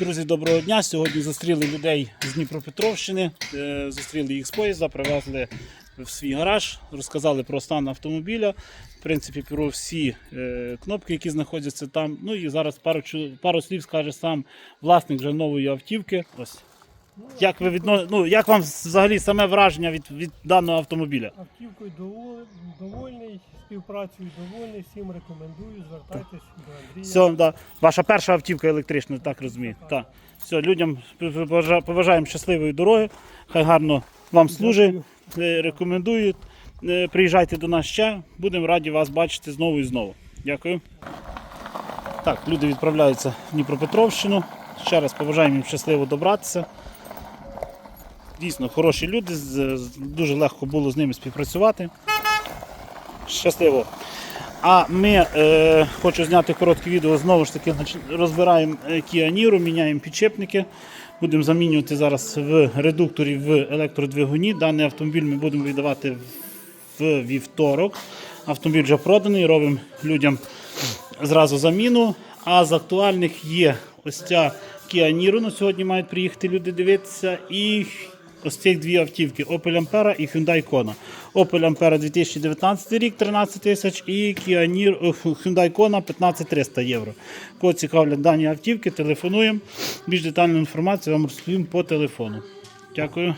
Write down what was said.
Друзі, доброго дня. Сьогодні зустріли людей з Дніпропетровщини, е, зустріли їх з поїзда, привезли в свій гараж, розказали про стан автомобіля, в принципі, про всі е, кнопки, які знаходяться там. Ну і зараз пару, пару слів скаже сам власник вже нової автівки. Ось. Як, ви відно... ну, як вам взагалі саме враження від, від даного автомобіля? Автівкою доволі, довольний, співпрацею довольний, всім рекомендую, звертайтесь до Андрія. Все, да. Ваша перша автівка електрична, так розумію. Так. Все, людям побажа- побажаємо щасливої дороги. Хай гарно вам служить. Е, Рекомендую. Е, Приїжджайте до нас ще. Будемо раді вас бачити знову і знову. Дякую. Так, люди відправляються в Дніпропетровщину. Ще раз побажаємо їм щасливо добратися. Дійсно, хороші люди, дуже легко було з ними співпрацювати. Щасливо. А ми е, хочу зняти коротке відео. Знову ж таки розбираємо е, Kia Niro, міняємо підчепники. Будемо замінювати зараз в редукторі в електродвигуні. Даний автомобіль ми будемо віддавати в вівторок. Автомобіль вже проданий, робимо людям зразу заміну. А з актуальних є ось ця Niro. На сьогодні мають приїхати люди дивитися. І ось ці дві автівки Opel Ampera і Hyundai Kona. Opel Ampera 2019 рік 13 тисяч і Kia Niro, Hyundai Kona 15 300 євро. Кого цікавлять дані автівки, телефонуємо. Більш детальну інформацію вам розповім по телефону. Дякую.